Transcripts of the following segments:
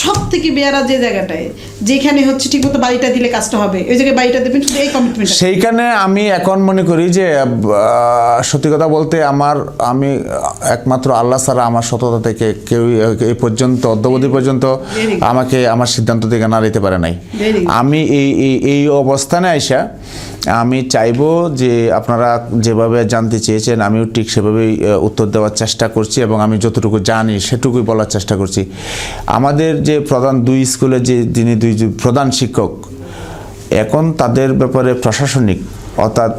সব থেকে বেয়ারা যে জায়গাটায় যেখানে হচ্ছে ঠিকমতো বাড়িটা দিলে কাজটা হবে ওই জায়গায় বাড়িটা দেবেন শুধু এই কমিটমেন্ট সেইখানে আমি এখন মনে করি যে সত্যি কথা বলতে আমার আমি একমাত্র আল্লাহ ছাড়া আমার সততা থেকে কেউ এই পর্যন্ত অদ্যবধি পর্যন্ত আমাকে আমার সিদ্ধান্ত থেকে নাড়াইতে পারে নাই। আমি এই এই এই অবস্থানে আইসা আমি চাইব যে আপনারা যেভাবে জানতে চেয়েছেন আমিও ঠিক সেভাবেই উত্তর দেওয়ার চেষ্টা করছি এবং আমি যতটুকু জানি সেটুকুই বলার চেষ্টা করছি। আমাদের যে প্রধান দুই স্কুলে যে যিনি দুই প্রধান শিক্ষক এখন তাদের ব্যাপারে প্রশাসনিক অর্থাৎ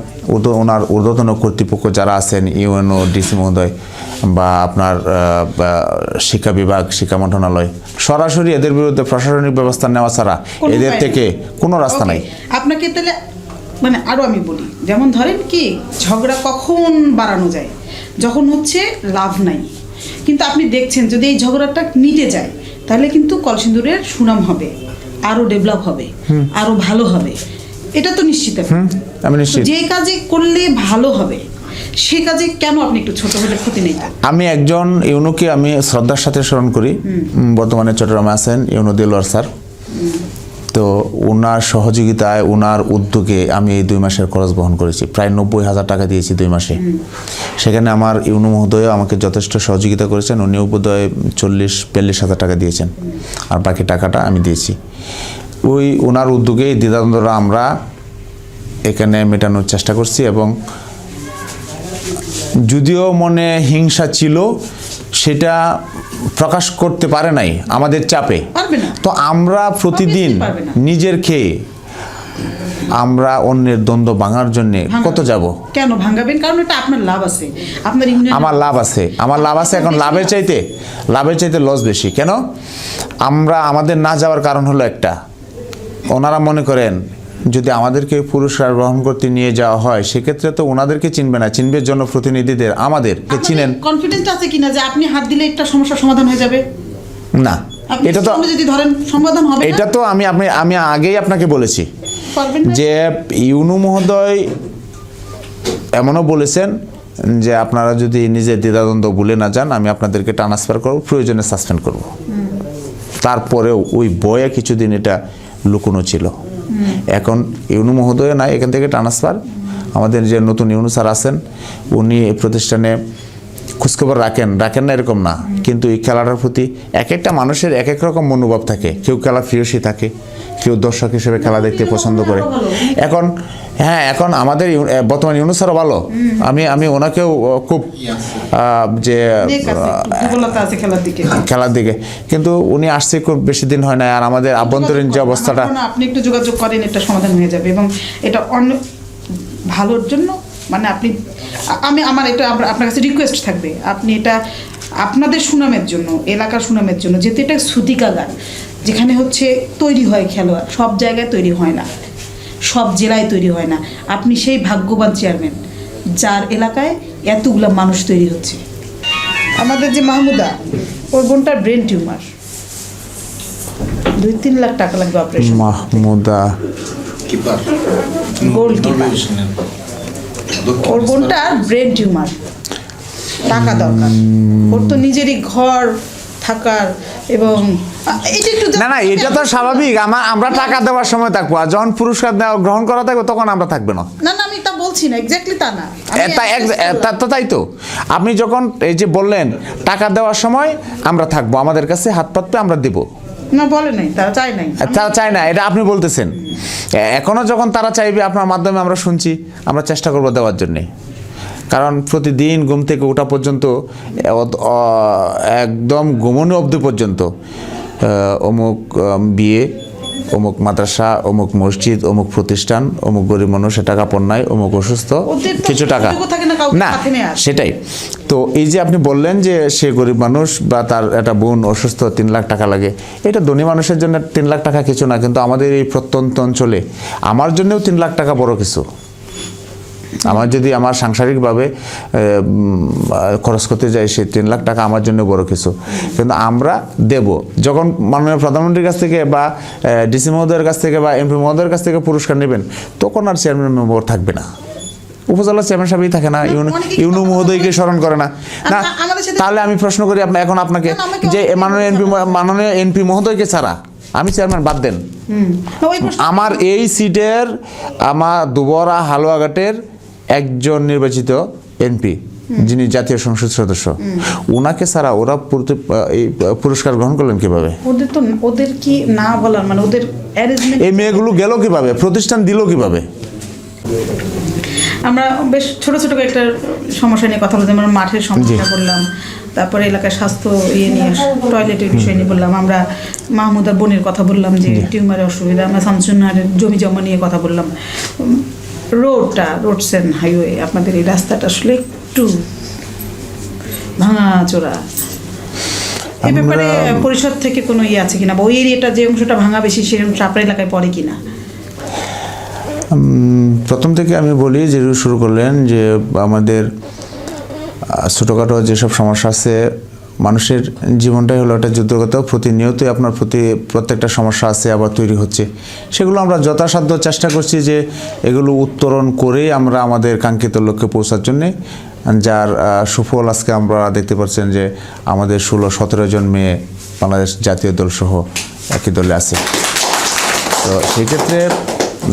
ওনার ঊর্ধ্বতন কর্তৃপক্ষ যারা আছেন ইউএনও ডিসি মহোদয় বা আপনার শিক্ষা বিভাগ শিক্ষা মন্ত্রণালয় সরাসরি এদের বিরুদ্ধে প্রশাসনিক ব্যবস্থা নেওয়া ছাড়া এদের থেকে কোনো রাস্তা নাই। আপনাকে তাহলে মানে আরও আমি বলি যেমন ধরেন কি ঝগড়া কখন বাড়ানো যায়? যখন হচ্ছে লাভ নাই। কিন্তু আপনি দেখছেন যদি এই ঝগড়াটা মিটে যায় তাহলে কিন্তু কলসিন্দুরের সুনাম হবে আরও ডেভেলপ হবে আরও ভালো হবে। এটা তো নিশ্চিত। যে কাজে করলে ভালো হবে সে কাজে কেন আপনি একটু ছোট হলে ক্ষতি নেই আমি একজন ইউনুকে আমি শ্রদ্ধার সাথে স্মরণ করি। বর্তমানে চট্টগ্রামে আছেন ইউনু দিলওয়ার স্যার। তো ওনার সহযোগিতায় ওনার উদ্যোগে আমি এই দুই মাসের খরচ বহন করেছি। প্রায় নব্বই হাজার টাকা দিয়েছি দুই মাসে। সেখানে আমার ইউনু মহোদয় আমাকে যথেষ্ট সহযোগিতা করেছেন। উনি বোধহয় চল্লিশ, বিয়াল্লিশ হাজার টাকা দিয়েছেন। আর বাকি টাকাটা আমি দিয়েছি। ওই ওনার উদ্যোগেই দ্বিধাদ্বন্দ্বরা আমরা এখানে মেটানোর চেষ্টা করছি এবং যদিও মনে হিংসা ছিল সেটা প্রকাশ করতে পারে নাই আমাদের চাপে। তো আমরা প্রতিদিন। নিজের খেয়ে আমরা অন্যের দ্বন্দ্ব ভাঙার জন্য কত যাব? কেন ভাঙাবেন? কারণ এটা আপনার লাভ আছে। আপনার আমার লাভ আছে। আমার লাভ আছে এখন লাভের চাইতে। লাভের চাইতে লস বেশি। কেন? আমরা আমাদের না যাওয়ার কারণ হলো একটা। ওনারা মনে করেন যদি আমাদেরকে পুরস্কার গ্রহণ করতে নিয়ে যাওয়া হয় সেক্ষেত্রে তো ওনাদেরকে চিনবে না চিনবে জনপ্রতিনিধিদের আমাদেরকে চিনেন? কনফিডেন্স আছে কিনা যে আপনি হাত দিলে একটা সমস্যার সমাধান হয়ে যাবে? না। এটা তো যদি ধরেন সমাধান হবে এটা তো আমি আপনি আমি আগেই আপনাকে বলেছি যে ইউনু মহোদয় এমনও বলেছেন যে আপনারা যদি নিজের দ্বিধাদ্বন্দ্ব ভুলে না যান আমি আপনাদেরকে ট্রান্সফার করব প্রয়োজনে সাসপেন্ড করব। তারপরেও ওই বয়ে কিছুদিন এটা লুকোনো ছিল। এখন ইউনু মহোদয় না এখান থেকে ট্রান্সফার আমাদের যে নতুন ইউনু স্যার আছেন, উনি এই প্রতিষ্ঠানে খোঁজখবর রাখেন রাখেন না এরকম না। কিন্তু এই খেলাটার প্রতি এক একটা মানুষের এক এক রকম মনোভাব থাকে। কেউ খেলা প্রিয়সী থাকে কেউ দর্শক হিসেবে খেলা দেখতে পছন্দ করে। এখন হ্যাঁ এখন আমাদের বর্তমান ইউনুসারও ভালো। আমি আমি ওনাকেও খুব যে খেলার দিকে। কিন্তু উনি আসছে খুব বেশি দিন হয় না আর আমাদের আভ্যন্তরীণ যে অবস্থাটা আপনি একটু যোগাযোগ করেন এটা সমাধান হয়ে যাবে। এবং এটা অন্য ভালোর জন্য মানে আপনি আমি আমার এটা আপনার কাছে রিকোয়েস্ট থাকবে। আপনি এটা আপনাদের সুনামের জন্য এলাকার সুনামের জন্য যেহেতু এটা সুতিকাগার যেখানে হচ্ছে তৈরি হয় খেলোয়াড় সব জায়গায় তৈরি হয় না সব জেলায় তৈরি হয় না। আপনি সেই ভাগ্যবান চেয়ারম্যান যার এলাকায় এতগুলা মানুষ তৈরি হচ্ছে। আমাদের যে মাহমুদা ওর বোনটার ব্রেন টিউমার দুই তিন লাখ টাকা লাগবে অপারেশন মাহমুদা। Keeper goalkeeper. ওর বোনটার ব্রেন টিউমার টাকা দরকার। ওর তো নিজেরই ঘর থাকার এবং না না এটা তো স্বাভাবিক। আমার আমরা টাকা দেওয়ার সময় থাকব আর যখন পুরস্কার দেওয়া গ্রহণ করা থাকবে তখন আমরা থাকবে না। না না আমি তা বলছি না এক্স্যাক্টলি তা না। তা। তা- তো তাই তো। আপনি যখন এই যে বললেন টাকা দেওয়ার সময় আমরা থাকব আমাদের কাছে হাত পাতবে আমরা দেবো। না বলে নাই তারা চায় নাই। তারা চায় না এটা আপনি বলতেছেন। এখনও যখন তারা চাইবে আপনার মাধ্যমে আমরা শুনছি আমরা চেষ্টা করব দেওয়ার জন্যে। কারণ প্রতিদিন ঘুম থেকে ওঠা পর্যন্ত একদম ঘুমনো অবধি পর্যন্ত অমুক বিয়ে অমুক মাদ্রাসা অমুক মসজিদ অমুক প্রতিষ্ঠান অমুক গরিব মানুষের টাকা পণ্যায় অমুক অসুস্থ কিছু টাকা। না। সেটাই। তো এই যে আপনি বললেন যে সে গরিব মানুষ বা তার একটা বোন অসুস্থ তিন লাখ টাকা লাগে এটা ধনী মানুষের জন্য তিন লাখ টাকা কিছু না কিন্তু আমাদের এই প্রত্যন্ত অঞ্চলে আমার জন্যও তিন লাখ টাকা বড় কিছু। আমার যদি আমার সাংসারিকভাবে খরচ করতে যাই সে তিন লাখ টাকা আমার জন্য বড় কিছু। কিন্তু আমরা দেব। যখন মাননীয় প্রধানমন্ত্রীর কাছ থেকে বা ডিসি মহোদয়ের কাছ থেকে বা এমপি মহোদয়ের কাছ থেকে পুরস্কার নেবেন তখন আর চেয়ারম্যান মেম্বার থাকবে না। উপজেলা চেয়ারম্যান সাহেবই থাকে না ইউনু মহোদয়কে স্মরণ করে না। না আ- আমাদের সাথে- তাহলে আমি প্রশ্ন করি আপনার এখন আপনাকে না, না, যে মাননীয় এনপি মাননীয় এনপি মহোদয়কে ছাড়া আমি চেয়ারম্যান বাদ দেন। না, আমার এই সিটের আমার দুবরা হালুয়াঘাটের একজন নির্বাচিত এমপি যিনি জাতীয় সংসদ সদস্য। ওনাকে ছাড়া ওরা পুরস্কার গ্রহণ করলেন কীভাবে? ওদের তো ওদের কি না বলার মানে ওদের এই মেয়েগুলো গেল কীভাবে? প্রতিষ্ঠান দিল কীভাবে? আমরা বেশ ছোট ছোট একটা সমস্যা নিয়ে কথা বলছি আমরা মাঠের সমস্যা বললাম তারপরে এলাকার স্বাস্থ্য ইয়ে নিয়ে টয়লেটের বিষয় নিয়ে বললাম। আমরা মাহমুদার বোনের কথা বললাম যে টিউমারের অসুবিধা। আমরা শামসুনারের জমি জমা নিয়ে কথা বললাম। রোডটা রোডস অ্যান্ড হাইওয়ে আপনাদের এই রাস্তাটা আসলে একটু ভাঙা চোরা এ ব্যাপারে পরিষদ থেকে কোনো ইয়ে আছে কিনা? বা ওই এরিয়াটা যে অংশটা ভাঙা বেশি সেরকম আপনার এলাকায় পড়ে কিনা? প্রথম থেকে আমি বলি যে শুরু করলেন যে আমাদের ছোটোখাটো যেসব সমস্যা আছে, মানুষের জীবনটাই হলো একটা যুদ্ধগত, প্রতিনিয়তই আপনার প্রতি প্রত্যেকটা সমস্যা আছে, আবার তৈরি হচ্ছে। সেগুলো আমরা যথাসাধ্য চেষ্টা করছি যে এগুলো উত্তরণ করেই আমরা আমাদের কাঙ্ক্ষিত লক্ষ্যে পৌঁছার জন্যে। যার সুফল আজকে আমরা দেখতে পাচ্ছেন যে আমাদের ষোলো, সতেরো জন মেয়ে বাংলাদেশ জাতীয় দল সহ একই দলে আছে। তো সেই ক্ষেত্রে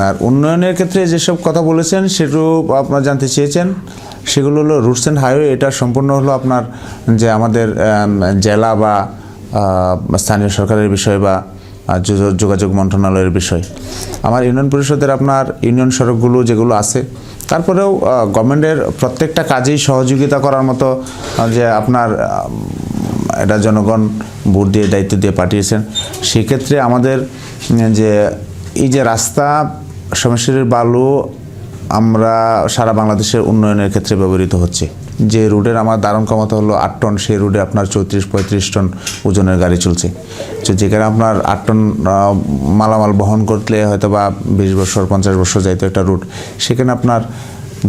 আর উন্নয়নের ক্ষেত্রে যেসব কথা বলেছেন সেগুলো আপনারা জানতে চেয়েছেন। সেগুলো হলো রুটস অ্যান্ড হাইওয়ে, এটা সম্পূর্ণ হলো আপনার যে আমাদের জেলা বা স্থানীয় সরকারের বিষয় বা যোগাযোগ মন্ত্রণালয়ের বিষয়। আমার ইউনিয়ন পরিষদের আপনার ইউনিয়ন সড়কগুলো যেগুলো আছে, তারপরেও গভর্নমেন্টের প্রত্যেকটা কাজেই সহযোগিতা করার মতো যে আপনার এটা জনগণ ভোট দিয়ে দায়িত্ব দিয়ে পাঠিয়েছেন। সেক্ষেত্রে আমাদের যে এই যে রাস্তা সমস্যার বালু আমরা সারা বাংলাদেশের উন্নয়নের ক্ষেত্রে ব্যবহৃত হচ্ছে। যে রুটের আমার দারুণ ক্ষমতা হলো আট টন, সেই রুটে আপনার চৌত্রিশ, পঁয়ত্রিশ টন ওজনের গাড়ি চলছে। তো যেখানে আপনার আট টন মালামাল বহন করলে হয়তো বা বিশ বছর, পঞ্চাশ বছর যাইতো একটা রুট, সেখানে আপনার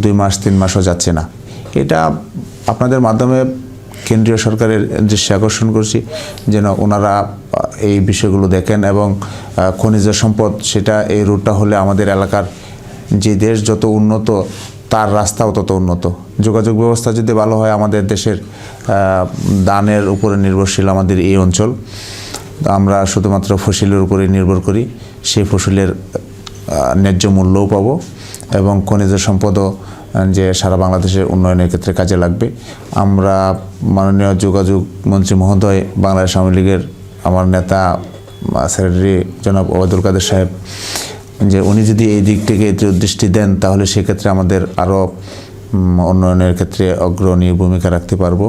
দুই মাস, তিন মাসও যাচ্ছে না। এটা আপনাদের মাধ্যমে কেন্দ্রীয় সরকারের দৃষ্টি আকর্ষণ করছি, যেন ওনারা এই বিষয়গুলো দেখেন এবং খনিজ সম্পদ, সেটা এই রুটটা হলে আমাদের এলাকার যে দেশ যত উন্নত, তার রাস্তাও তত উন্নত। যোগাযোগ ব্যবস্থা যদি ভালো হয়, আমাদের দেশের দানের উপরে নির্ভরশীল আমাদের এই অঞ্চল। আমরা শুধুমাত্র ফসিলের উপরে নির্ভর করি, সেই ফসলের ন্যায্য মূল্যও পাবো এবং খনিজ সম্পদও যে সারা বাংলাদেশের উন্নয়নের ক্ষেত্রে কাজে লাগবে। আমরা মাননীয় যোগাযোগ মন্ত্রী মহোদয়, বাংলাদেশ আওয়ামী লীগের আমার নেতা সেক্রেটারি জনাব ওবায়দুল কাদের সাহেব, যে উনি যদি এই দিক থেকে দৃষ্টি দেন, তাহলে সেক্ষেত্রে আমাদের আরও উন্নয়নের ক্ষেত্রে অগ্রণী ভূমিকা রাখতে পারব।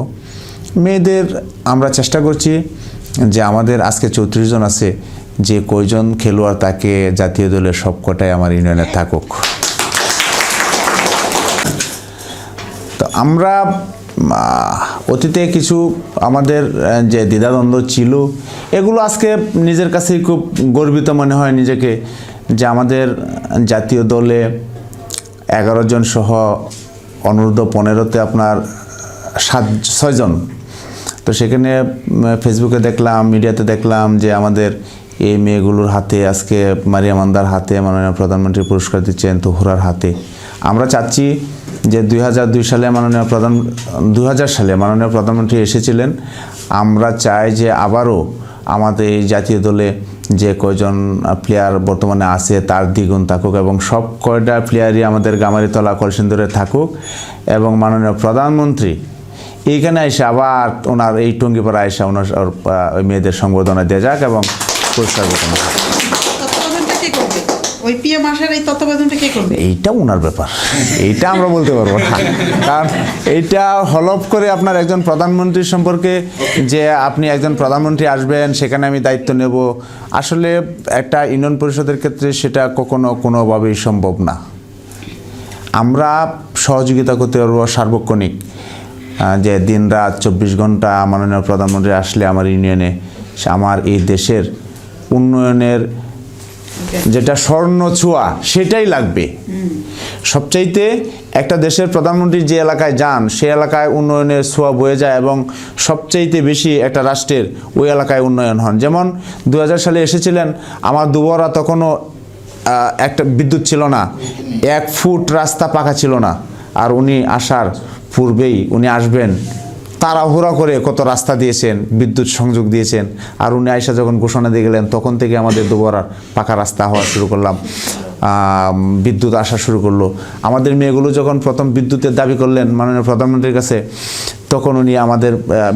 মেয়েদের আমরা চেষ্টা করছি যে আমাদের আজকে চৌত্রিশ জন আছে, যে কয়জন খেলোয়াড় তাকে জাতীয় দলের সবকটাই আমার ইউনিয়নে থাকুক। তো আমরা অতীতে কিছু আমাদের যে দ্বিধাদ্বন্দ্ব ছিল, এগুলো আজকে নিজের কাছেই খুব গর্বিত মনে হয় নিজেকে যে আমাদের জাতীয় দলে এগারো জন সহ অনূর্ধ্ব পনেরোতে আপনার সাত ছয়জন তো সেখানে ফেসবুকে দেখলাম, মিডিয়াতে দেখলাম যে আমাদের এই মেয়েগুলোর হাতে আজকে মারিয়া মান্দার হাতে মাননীয় প্রধানমন্ত্রী পুরস্কার দিচ্ছেন, তুহুরার হাতে। আমরা চাচ্ছি যে দুই হাজার দুই সালে মাননীয় প্রধান দু হাজার সালে মাননীয় প্রধানমন্ত্রী এসেছিলেন। আমরা চাই যে আবারও আমাদের এই জাতীয় দলে যে কয়জন প্লেয়ার বর্তমানে আছে, তার দ্বিগুণ থাকুক এবং সব কয়টা প্লেয়ারই আমাদের গামারিতলা, কলসিন্দুরে থাকুক এবং মাননীয় প্রধানমন্ত্রী এইখানে এসে আবার ওনার এই টঙ্গিপাড়া এসে ওনার ওই মেয়েদের সংবর্ধনা দেওয়া যাক এবং পুরস্কার হোক। তত্ত্বাবধানটা কে করবে ওই পিএম আসার এই তত্ত্বাবধানটা কে করবে? এইটা ওনার ব্যাপার। এইটা আমরা বলতে পারব না। কারণ এইটা হলপ করে আপনার একজন প্রধানমন্ত্রী সম্পর্কে যে আপনি একজন প্রধানমন্ত্রী আসবেন, সেখানে আমি দায়িত্ব নেব। আসলে একটা ইউনিয়ন পরিষদের ক্ষেত্রে সেটা কখনো কোনোভাবেই সম্ভব না। আমরা সহযোগিতা করতে পারব সার্বক্ষণিক। যে দিন রাত চব্বিশ ঘণ্টা মাননীয় প্রধানমন্ত্রী আসলে আমার ইউনিয়নে আমার এই দেশের উন্নয়নের যেটা স্বর্ণ ছোঁয়া সেটাই লাগবে। সবচাইতে একটা দেশের প্রধানমন্ত্রী যে এলাকায় যান সে এলাকায় উন্নয়নের ছোঁয়া বয়ে যায় এবং সবচাইতে বেশি একটা রাষ্ট্রের ওই এলাকায় উন্নয়ন হন। যেমন দু হাজার সালে এসেছিলেন আমার দুবরা তখনও একটা বিদ্যুৎ ছিল না। এক ফুট রাস্তা পাকা ছিল না। আর উনি আসার পূর্বেই উনি আসবেন তাড়াহুড়া করে কত রাস্তা দিয়েছেন, বিদ্যুৎ সংযোগ দিয়েছেন, আর উনি আয়সা যখন ঘোষণা দিয়ে গেলেন, তখন থেকে আমাদের দুবার পাকা রাস্তা হওয়া শুরু করলাম বিদ্যুৎ আসা শুরু করল। আমাদের মেয়েগুলো যখন প্রথম বিদ্যুতের দাবি করলেন মাননীয় প্রধানমন্ত্রীর কাছে, তখন উনি আমাদের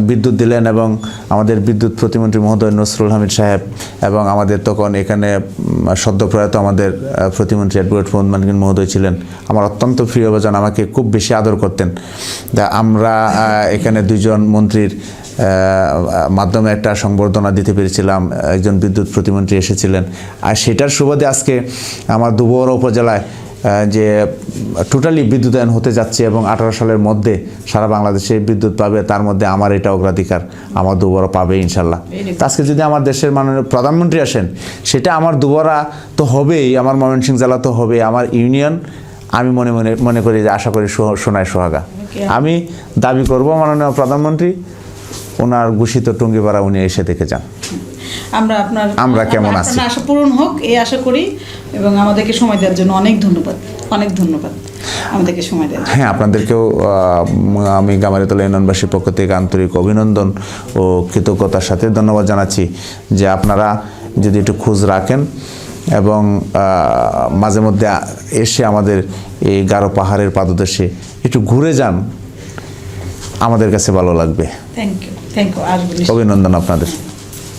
বিদ্যুৎ দিলেন এবং আমাদের বিদ্যুৎ প্রতিমন্ত্রী মহোদয় নসরুল হামিদ সাহেব এবং আমাদের তখন এখানে সদ্যপ্রয়াত আমাদের প্রতিমন্ত্রী অ্যাডভোকেট মোহাম্মদ মানকিন মহোদয় ছিলেন। আমার অত্যন্ত প্রিয় বাজান আমাকে খুব বেশি আদর করতেন। তা আমরা এখানে দুজন মন্ত্রীর মাধ্যমে একটা সংবর্ধনা দিতে পেরেছিলাম। একজন বিদ্যুৎ প্রতিমন্ত্রী এসেছিলেন। আর সেটার সুবাদে আজকে আমার দুবর উপজেলায় যে টোটালি বিদ্যুতায়ন হতে যাচ্ছে এবং আঠারো সালের মধ্যে সারা বাংলাদেশে বিদ্যুৎ পাবে তার মধ্যে আমার এটা অগ্রাধিকার আমার দুবড়া পাবে ইনশাল্লাহ। আজকে যদি আমার দেশের মাননীয় প্রধানমন্ত্রী আসেন সেটা আমার দুবরা তো হবেই আমার ময়মনসিংহ জেলা তো হবে আমার ইউনিয়ন আমি মনে মনে মনে করি যে আশা করি সোনায় সোহাগা। আমি দাবি করব মাননীয় প্রধানমন্ত্রী ওনার ঘোষিত টুঙ্গিপাড়া উনি এসে দেখে যান। আমরা আপনার আমরা কেমন আছি? আশা পূরণ হোক এই আশা করি এবং আমাদেরকে সময় দেওয়ার জন্য অনেক ধন্যবাদ অনেক ধন্যবাদ আমাদেরকে সময় দেওয়ার হ্যাঁ আপনাদেরকেও আমি গামারিতলা ইউনিয়নবাসীর পক্ষ থেকে আন্তরিক অভিনন্দন ও কৃতজ্ঞতার সাথে ধন্যবাদ জানাচ্ছি যে আপনারা যদি একটু খোঁজ রাখেন এবং মাঝে মধ্যে এসে আমাদের এই গারো পাহাড়ের পাদদেশে একটু ঘুরে যান আমাদের কাছে ভালো লাগবে। থ্যাংক ইউ থ্যাংক ইউ অভিনন্দন আপনাদের।